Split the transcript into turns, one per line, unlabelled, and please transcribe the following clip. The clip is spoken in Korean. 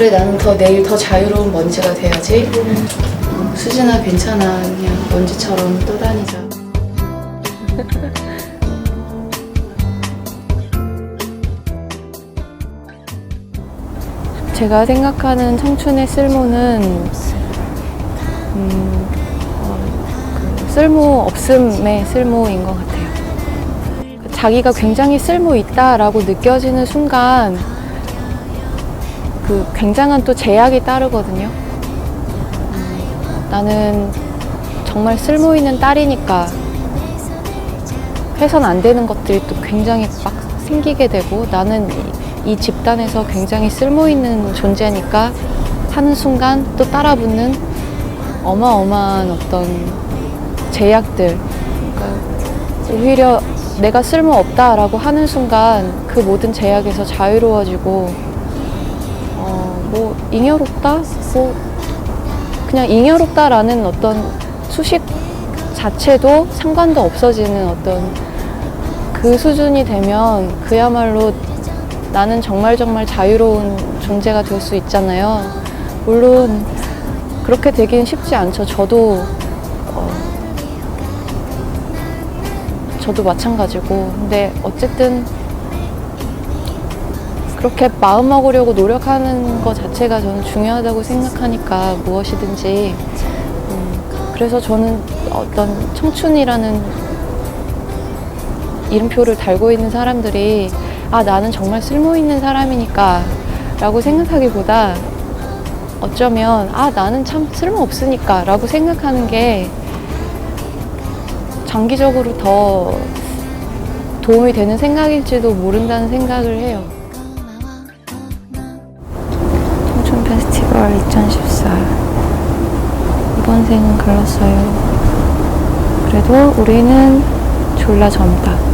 그래 나는 더 내일 더 자유로운 먼지가 돼야지. 어, 수진아 괜찮아 그냥 먼지처럼 떠다니자.
제가 생각하는 청춘의 쓸모는 음, 어, 그 쓸모 없음의 쓸모인 것 같아요. 자기가 굉장히 쓸모 있다라고 느껴지는 순간 그 굉장한 또 제약이 따르거든요. 음, 나는 정말 쓸모 있는 딸이니까 해선 안 되는 것들이 또 굉장히 막 생기게 되고 나는 이, 이 집단에서 굉장히 쓸모 있는 존재니까 하는 순간 또 따라붙는 어마어마한 어떤 제약들 그러니까 오히려 내가 쓸모 없다라고 하는 순간 그 모든 제약에서 자유로워지고 어, 뭐 잉여롭다 뭐 그냥 잉여롭다라는 어떤 수식 자체도 상관도 없어지는 어떤 그 수준이 되면 그야말로 나는 정말 정말 자유로운 존재가 될 수 있잖아요. 물론 그렇게 되긴 쉽지 않죠. 저도 어, 저도 마찬가지고. 근데 어쨌든 그렇게 마음 먹으려고 노력하는 것 자체가 저는 중요하다고 생각하니까 무엇이든지 음, 그래서 저는 어떤 청춘이라는 이름표를 달고 있는 사람들이 아 나는 정말 쓸모 있는 사람이니까 라고 생각하기보다 어쩌면 아 나는 참 쓸모 없으니까 라고 생각하는 게 장기적으로 더 도움이 되는 생각일지도 모른다는 생각을 해요. 10월 2014 이번 생은 글렀어요. 그래도 우리는 졸라 젊다.